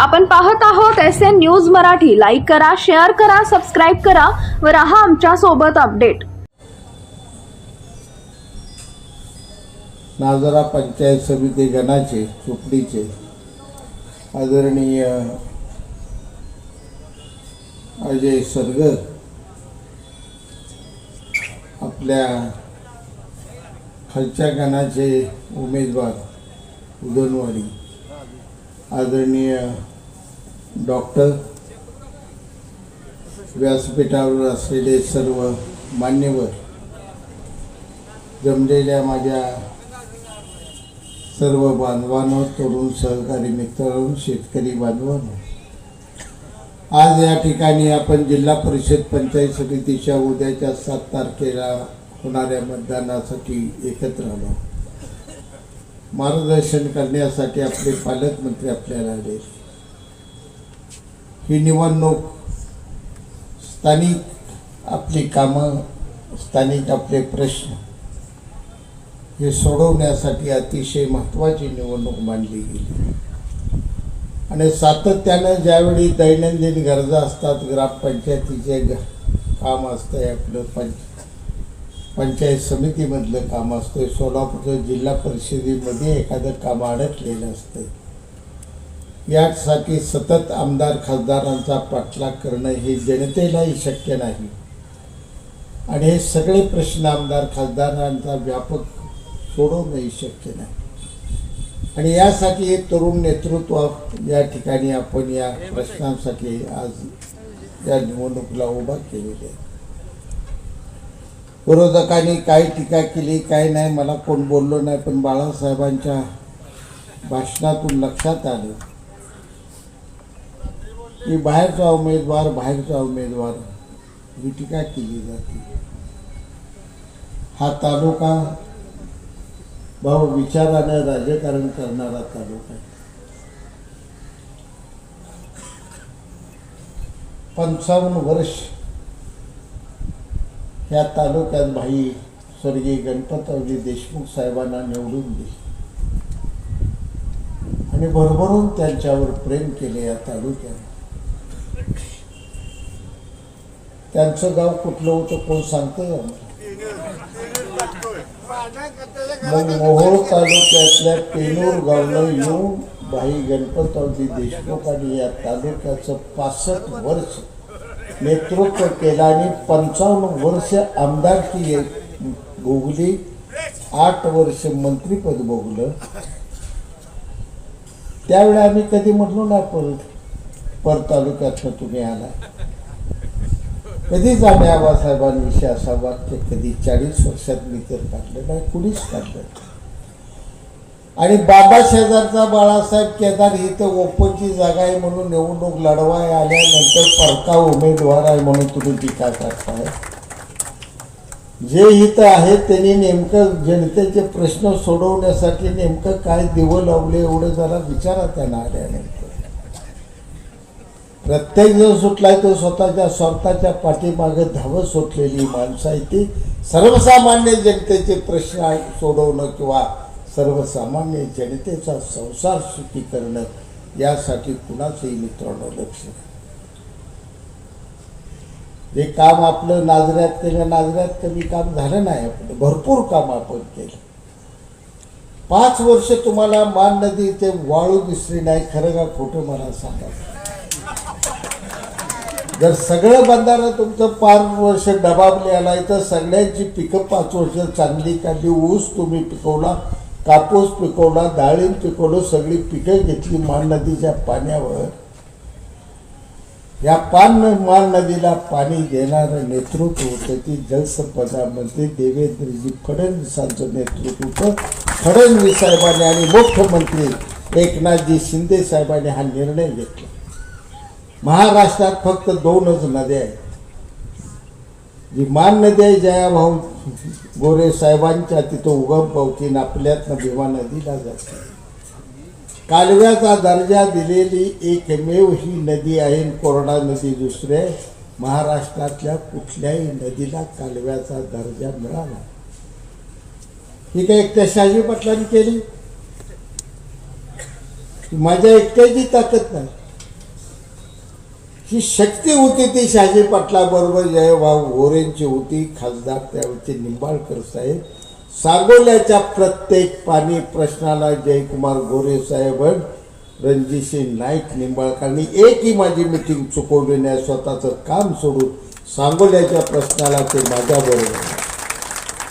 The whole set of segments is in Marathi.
आपण पाहत आहोत S N news Marathi. Like करा शेअर करा सबस्क्राईब करा व राहा आमच्यासोबत अपडेट नाजरा पंचायत समिती गणाचे चुपडीचे आदरणीय अजय सरगर आपल्या खालच्या गणाचे उमेदवार उदनवाडी. आदरणीय डॉक्टर व्यासपीठावर असलेले सर्व मान्यवर जमलेल्या माझ्या सर्व बांधवांनो तरुण सहकारी मित्रांनो शेतकरी बांधवांनो आज या ठिकाणी आपण जिल्हा परिषद पंचायत समितीच्या उद्याच्या सात तारखेला होणाऱ्या मतदानासाठी एकत्र आलो. मार्गदर्शन करण्यासाठी आपले पालकमंत्री आपल्याला आले. ही निवडणूक स्थानिक आपली कामं स्थानिक आपले प्रश्न हे सोडवण्यासाठी अतिशय महत्त्वाची निवडणूक मानली गेली. आणि सातत्यानं ज्यावेळी दैनंदिन गरजा असतात ग्रामपंचायतीचे काम असतं आपलं पंच पंचायत समितीमधलं काम असतं सोलापूरचं जिल्हा परिषदेमध्ये एखादं काम अडकलेलं असतं यासाठी सतत आमदार खासदारांचा पाठलाग करणं हे जनतेलाही शक्य नाही. आणि हे सगळे प्रश्न आमदार खासदारांचा व्यापक सोडवणंही शक्य नाही. आणि यासाठी हे तरुण नेतृत्व या ठिकाणी आपण या प्रश्नांसाठी आज या निवडणुकीला उभा केलेली आहे विरोधकांनी काय टीका केली काय नाही. मला कोण बोललो नाही पण बाळासाहेबांच्या भाषणातून लक्षात आलं की बाहेरचा उमेदवार बाहेरचा उमेदवार ही टीका केली जाते. हा तालुका भाऊ विचाराने राजकारण करणारा तालुका आहे. पंचावन्न वर्ष या तालुक्यात भाई स्वर्गीय गणपतरावजी देशमुख साहेबांना निवडून दिली आणि भरभरून त्यांच्यावर प्रेम केले या तालुक्याने त्यांचं गाव कुठलं होतं कोण सांगतंय मग मोहोळ तालुक्यातल्या पेनूर गावला येऊन भाई गणपतरावजी देशमुखांनी या तालुक्याचं पासष्ट वर्ष नेतृत्व केलं आणि पंचावन्न वर्ष आमदारकी भोगली आठ वर्ष मंत्रीपद भोगलं. त्यावेळी आम्ही कधी म्हटलो ना परत पर तालुक्यातनं तुम्ही आला. कधीच आम्ही आबासाहेबांविषयी असा वाक्य कधी चाळीस वर्षात मी तर काढलं नाही कुणीच काढलं आणि बाबा शेजारचा बाळासाहेब केदार ही तर ओपनची जागा आहे म्हणून निवडणूक लढवाय आल्यानंतर परका उमेदवार आहे म्हणून तुम्ही टीका करताय. जे हित आहे त्यांनी नेमकं जनतेचे प्रश्न सोडवण्यासाठी नेमकं काय दिवं लावले एवढं जरा विचारा त्यांना आल्यानंतर. प्रत्येक जण सुटलाय तो स्वतःच्या स्वार्थाच्या पाठीमागे धावत सुटलेली माणसं आहे ती. सर्वसामान्य जनतेचे प्रश्न आहे सोडवणं किंवा सर्वसामान्य जनतेचा संसार सुखी करणं यासाठी कुणाचंही मित्रांनो लक्ष जे काम आपलं नाजऱ्यात केलं नाजऱ्यात कमी काम झालं नाही आपलं भरपूर काम आपण केलं. पाच वर्ष तुम्हाला मान नदी ते वाळू दिसली नाही खरं का खोटं मला सांगा. जर सगळं बंधारा तुमचं पाच वर्ष डबाबले आलाय तर सगळ्यांची पिकं पाच वर्ष चांगली काढली ऊस तुम्ही पिकवला कापूस पिकवला डाळिंब पिकवलं सगळी पिकं घेतली मान नदीच्या पाण्यावर. या पान मान नदीला पाणी देणारं नेतृत्व होतं ती जलसंपदा मंत्री देवेंद्रजी फडणवीसांचं नेतृत्व होतं. फडणवीस साहेबांनी आणि मुख्यमंत्री एकनाथजी शिंदे साहेबांनी हा निर्णय घेतला. महाराष्ट्रात फक्त दोनच नद्या आहेत. जी मान्य नदी जयाभाऊ गोरे साहेबांच्या तिथं उगम पावतीन आपल्यातनं भीमा नदीला जाते. कालव्याचा दर्जा दिलेली एकमेव ही नदी आहे कोरडा नदी दुसरे महाराष्ट्रातल्या कुठल्याही नदीला कालव्याचा दर्जा मिळाला. ही काय एकट्या शहाजी पाटलांनी केली? माझ्या एकट्याची ताकद नाही. ही शक्ती होती ती शहाजी पाटलाबरोबर जयभाऊ गोरेंची होती खासदार त्यावेळचे निंबाळकर साहेब. सांगोल्याच्या प्रत्येक पाणी प्रश्नाला जयकुमार गोरे साहेब रणजितसिंग नाईक निंबाळकरांनी एकही माझी मिटिंग चुकवली नाही स्वतःचं काम सोडून सांगोल्याच्या प्रश्नाला ते माझ्याबरोबर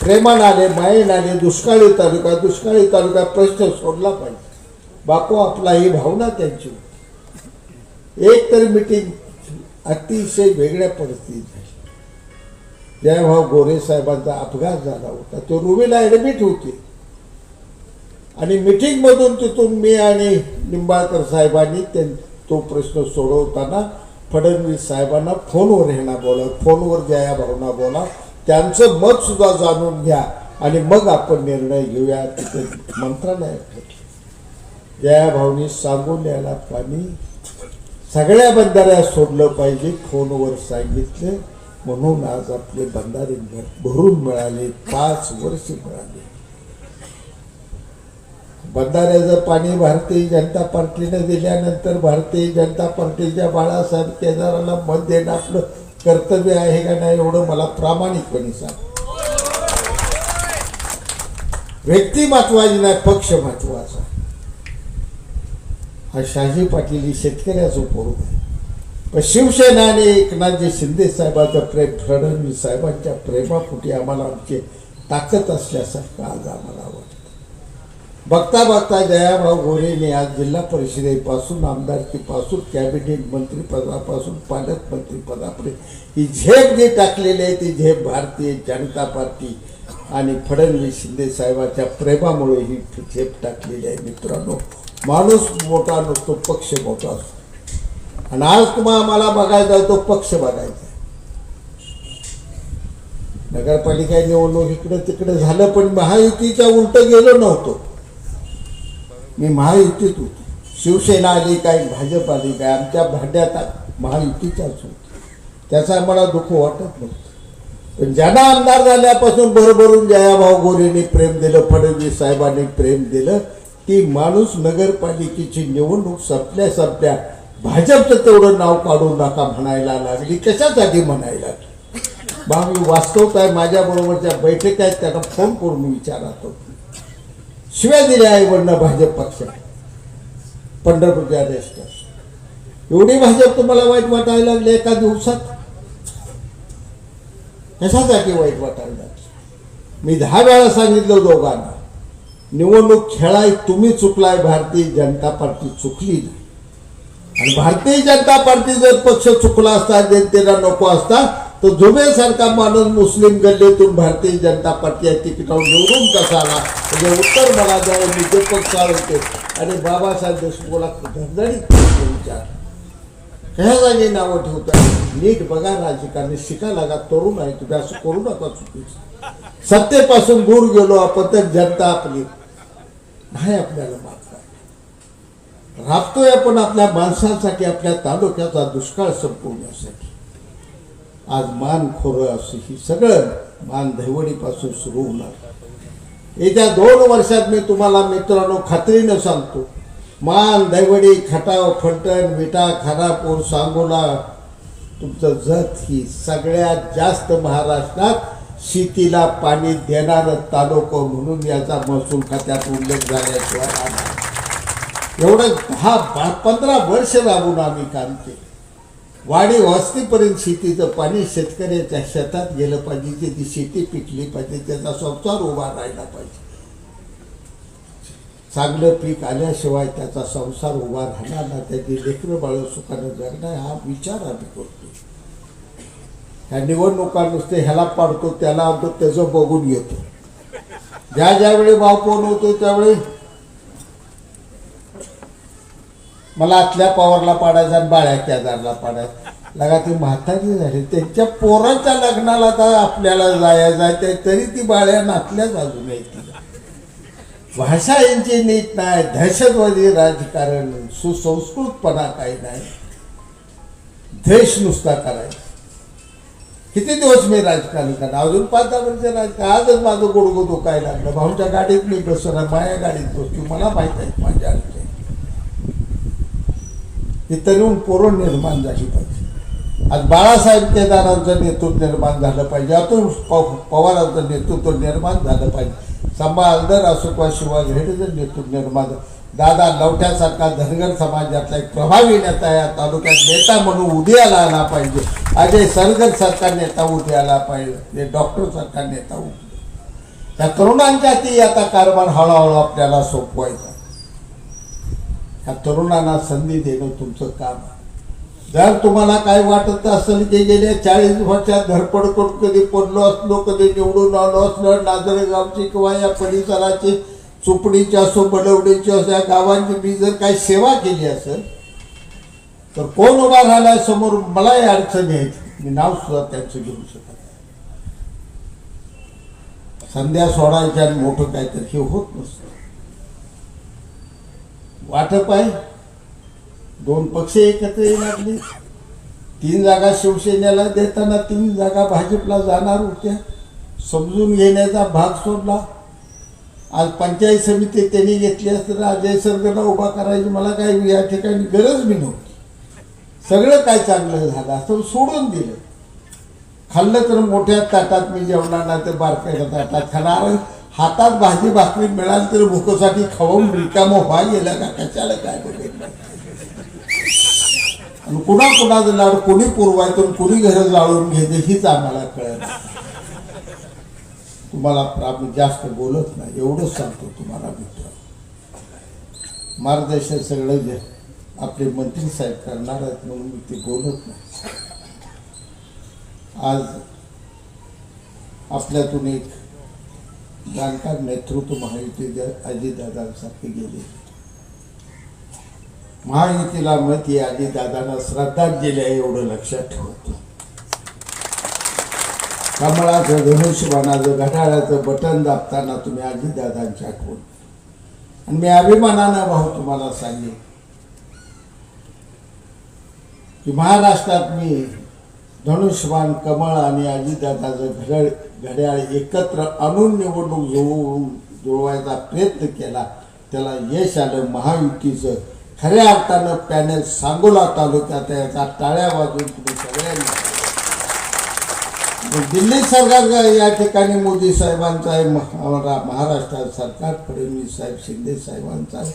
प्रेमान आले मायेन आले दुष्काळी तालुका दुष्काळी तालुका प्रश्न सोडला पाहिजे. बापू आपला ही भावना त्यांची एक तर मिटिंग अतिशय वेगळ्या परिस्थितीत झाली जयभाऊ गोरे साहेबांचा अपघात झाला होता. तो रुबीला ॲडमिट होते. आणि मिटिंगमधून तिथून मी आणि निंबाळकर साहेबांनी त्यां तो प्रश्न सोडवताना फडणवीस साहेबांना फोनवर ह्यांना बोला फोनवर जया भाऊना बोला. त्यांचं मत सुद्धा जाणून घ्या आणि मग आपण निर्णय घेऊया तिथे मंत्रालयात ठेवलं जया भाऊनी सांगून यायला पाणी सगळ्या बंधाऱ्या सोडलं पाहिजे फोनवर सांगितले. म्हणून आज आपले बंधारे भरून मिळाले पाच वर्ष मिळाले. बंधाऱ्याचं पाणी भारतीय जनता पार्टीनं दिल्यानंतर भारतीय जनता पार्टीच्या बाळासाहेब केदाराला मत देणं आपलं कर्तव्य आहे का नाही एवढं मला प्रामाणिकपणे सांग. व्यक्ती महत्वाची नाही पक्ष महत्त्वाचा हा शहाजी पाटील ही शेतकऱ्याचं पोरग आहे पण शिवसेना आणि एकनाथजी शिंदे साहेबांचं प्रेम फडणवीस साहेबांच्या प्रेमापुटी आम्हाला आमची ताकद असल्यासारखं आज आम्हाला वाटतं. बघता बघता जयाभाऊ गोरेने आज जिल्हा परिषदेपासून आमदारकीपासून कॅबिनेट मंत्रीपदापासून पालकमंत्रीपदापर्यंत ही झेप जी टाकलेली आहे ती झेप भारतीय जनता पार्टी आणि फडणवीस शिंदे साहेबांच्या प्रेमामुळे ही झेप टाकलेली आहे मित्रांनो. माणूस मोठा नसतो पक्ष मोठा असतो. आणि आज तुम्हाला मला बघायचा आहे तो पक्ष बघायचा आहे. नगरपालिका निवडणूक इकडे तिकडे झालं पण महायुतीच्या उलट गेलो नव्हतो. मी महायुतीत होतो. शिवसेना आली काय भाजप आली काय आमच्या भांड्यात महायुतीच्याच होती त्याचा मला दुःख वाटत नव्हतं. पण ज्यांना आमदार झाल्यापासून भरभरून जयाभाऊ गोरेने प्रेम दिलं फडणवीस साहेबांनी प्रेम दिलं ती माणूस नगरपालिकेची निवडणूक संपल्या संपल्या भाजपचं तेवढं नाव काढून नका म्हणायला लागली. कशासाठी म्हणायला लागली? बा मी वास्तवत आहे माझ्या बरोबरच्या बैठक आहेत त्यांना फोन करून विचारतो शिव्या दिल्या आहे वडणं भाजप पक्षात पंढरपूरच्या रेस्ट एवढी भाजप तुम्हाला वाईट वाटायला लागली एका दिवसात? कशासाठी वाईट वाटायला लागली? मी दहा वेळा सांगितलं दोघांना. निवडणूक खेळाय तुम्ही चुकलाय भारतीय जनता पार्टी चुकली नाही. आणि भारतीय जनता पार्टी जर पक्ष चुकला असता जनतेला नको असता तर जुबेसारखा माणूस मुस्लिम गल्लीतून भारतीय जनता पार्टी या तिकिटावर निवडून कसा आला? म्हणजे उत्तर मला द्यावं मी जे पक्ष होते आणि बाबासाहेब देशमुखला धडधडीत विचार. ह्या जागी नावं ठेवतात नीट बघा राजकारणी शिका लागा तरुण आहे तुम्ही असं करू नका चुकीचं. सत्तेपासून दूर गेलो आपण तर जनता आपली. नाही आपल्याला माफ करा राबतोय आपण आपल्या माणसांसाठी आपल्या तालुक्याचा दुष्काळ संपवण्यासाठी. आज मान खोरं असं ही सगळं मान धैवडीपासून सुरू होणार. येत्या दोन वर्षात मी तुम्हाला मित्रांनो खात्रीनं सांगतो. मान दैवडी खटाव फलटण विटा खानापूर सांगोला तुमचं जत ही सगळ्यात जास्त महाराष्ट्रात शेतीला पाणी देणारं तालुको म्हणून याचा महसूल खात्यात उल्लेख झाल्याशिवाय आला एवढं दहा बा पंधरा वर्ष राबून आम्ही काम केलं. वाडी वस्तीपर्यंत शेतीचं पाणी शेतकऱ्याच्या शेतात गेलं पाहिजे त्याची शेती पिकली पाहिजे त्याचा संसार उभा राहिला पाहिजे. चांगलं पीक आल्याशिवाय त्याचा संसार उभा राहणार ना त्याची लेकरं बाळ सुखानं जगणार हा विचार आम्ही करतो. ह्या निवडणुका नुसते ह्याला पाडतो त्याला आणतो त्याचं बघून घेतो ज्या ज्यावेळी भाव फोन होतो त्यावेळी मला आतल्या पवारला पाडायचा आणि बाळ्या केदारला पाडायचा. लगा ती म्हातारी झाली. त्यांच्या पोराच्या लग्नाला तर आपल्याला जायचं आहे ते- तरी ती बाळ्या नातल्याच अजून तिला. भाषा यांची नीट नाही दहशतवादी राजकारण सुसंस्कृतपणा काही नाही. द्वेष नुसता करायचा. किती दिवस मी राजकारण करणार? अजून पाच दहा वर्ष राजकारण आजच माझं गुडगो दुखायला लागलं. भाऊच्या गाडीत मी बसणार माझ्या गाडीत बसतो मला माहीत आहे माझ्या अडचणी. येऊन तरुण निर्माण झाली पाहिजे. आज बाळासाहेब केदारांचं नेतृत्व निर्माण झालं पाहिजे. अतुल पवारांचं नेतृत्व निर्माण झालं पाहिजे. संभा हलदर असो किंवा शिवा हेडेचं नेतृत्व निर्माण झालं. दादा लवट्यासारखा धनगर समाजातला एक प्रभावी नेता या तालुक्यात नेता म्हणून उदयाला आला पाहिजे. अजय सरगर सारखा नेता उदयाला पाहिजे. डॉक्टर सारखा नेता उदया त्या तरुणांच्या ती आता कारभार हळूहळू आपल्याला सोपवायचा. ह्या तरुणांना संधी देणं तुमचं काम आहे. जर तुम्हाला काय वाटत असेल की गेल्या चाळीस वर्षात धडपड करून कधी पडलो असलो कधी निवडून आलो असलो नांदरेगावची किंवा या परिसराची चुपडीची असो बडवडीची असो या गावांची मी जर काही सेवा केली असेल तर कोण उभा राहिला समोर मलाही अडचण आहेत मी नाव सुद्धा त्यांचं घेऊ शकत संध्या सोडायच्या आणि मोठं काहीतरी हे होत नसतं. वाटप आहे. दोन पक्ष एकत्र येऊ लागले तीन जागा शिवसेनेला देताना तीन जागा भाजपला जाणार होत्या. समजून घेण्याचा भाग सोडला. आज पंचायत समिती त्यांनी घेतली असतं तर अजय सरगरला उभा करायची मला काही या ठिकाणी गरज बी नव्हती. सगळं काय चांगलं झालं असं सोडून दिलं. खाल्लं तर मोठ्या ताटात मी जेवणार नाही तर बारकाईच्या ताटात खाणार. हातात भाजी भाकरी मिळाली तर भुकोसाठी खाऊन रिकामं व्हा गेला का? कशाला काय बघितलं आणि कुणा कुणाचं लाड कोणी पुरवायचं कुणी घरं जाळून घ्यायचं हीच आम्हाला कळत तुम्हाला आम्ही जास्त बोलत नाही एवढंच सांगतो तुम्हाला मित्र. मार्गदर्शन सगळं जे आपले मंत्री साहेब करणार आहेत म्हणून मी ते बोलत नाही. आज आपल्यातून एक जाणकार नेतृत्व महायुती अजितदादांसारखे गेले. महायुतीला मत ही अजितदादांना श्रद्धांजली आहे एवढं लक्षात ठेवतो कमळाचं धनुष्यबाणाचं घड्याळाचं बटन दाबताना तुम्ही आजीदादांची आठवण. आणि मी अभिमानानं भाऊ तुम्हाला सांगेन की महाराष्ट्रात मी धनुष्यबाण कमळ आणि आजीदादाचं घड्याळ घड्याळ एकत्र आणून निवडणूक जुळवून जुळवायचा प्रयत्न केला. त्याला यश आलं महायुतीचं. खऱ्या अर्थानं पॅनेल सांगोला तालुक्यात याचा टाळ्या वाजून तुम्ही सगळ्यांनी दिल्ली सरकार या ठिकाणी मोदी साहेबांचा आहे महा- महाराष्ट्रात सरकार फडणवीस साहेब शिंदे साहेबांचा आहे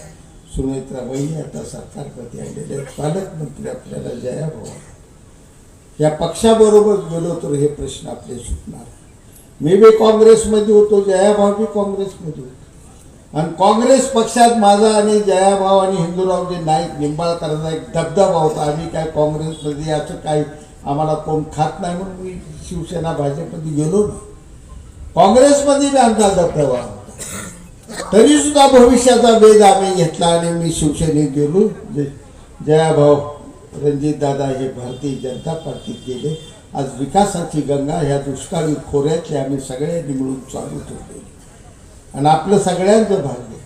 सुनेत्राबाई आता सरकारपती आलेले पालकमंत्री आपल्याला जया भाऊ या पक्षाबरोबर गेलो तर हे प्रश्न आपले सुटणार. मी बी काँग्रेसमध्ये होतो जयाभाव बी काँग्रेसमध्ये होतो. आणि काँग्रेस पक्षात माझा आणि जयाभाव आणि हिंदूरावजी नाईक निंबाळकरांचा एक दबदबा होता आम्ही काय काँग्रेसमध्ये असं काही आम्हाला कोण खात नाही म्हणून मी शिवसेना भाजपमध्ये गेलो ना. काँग्रेसमध्ये बी आमचा प्रवाह होता. तरी सुद्धा भविष्याचा वेध आम्ही घेतला आणि मी शिवसेनेत गेलो. जयाभाऊ जयाभाऊ रणजितदादा हे भारतीय जनता पार्टीत गेले. आज विकासाची गंगा ह्या दुष्काळी खोऱ्यातले आम्ही सगळ्यांनी मिळून चालू ठेवले आणि आपलं सगळ्यांचं भाग्य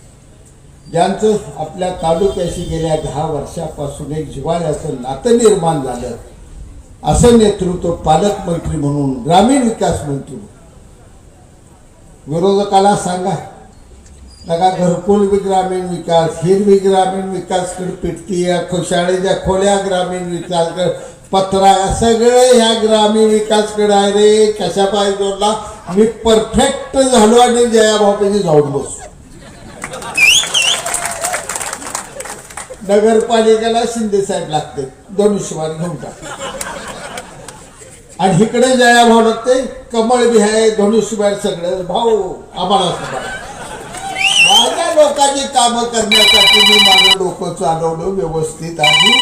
ज्यांचं आपल्या तालुक्याशी गेल्या दहा वर्षापासून एक जिवाळ्याचं नातं निर्माण झालं. असं नेतृत्व पालकमंत्री म्हणून ग्रामीण विकास मंत्री विरोधकाला सांगा नका घरकुल बी ग्रामीण विकास हिरवी ग्रामीण विकास पिटती खुशाळीच्या खोल्या ग्रामीण विकास पत्रा सगळं ह्या ग्रामीण विकासकडे आहे रे. कशा पाहिजे जोडला मी परफेक्ट झालो आणि जयाबापाची जाऊन बसतो नगरपालिकेला शिंदे साहेब लागते धनुष्यबाण घेऊन टाक आणि इकडे जया भाऊ लागते कमळ बी आहे धनुष्यबाहेर सगळे. भाऊ आम्हाला माझ्या लोकांची कामं करण्यासाठी मी माझं डोकं चालवलं व्यवस्थित आणि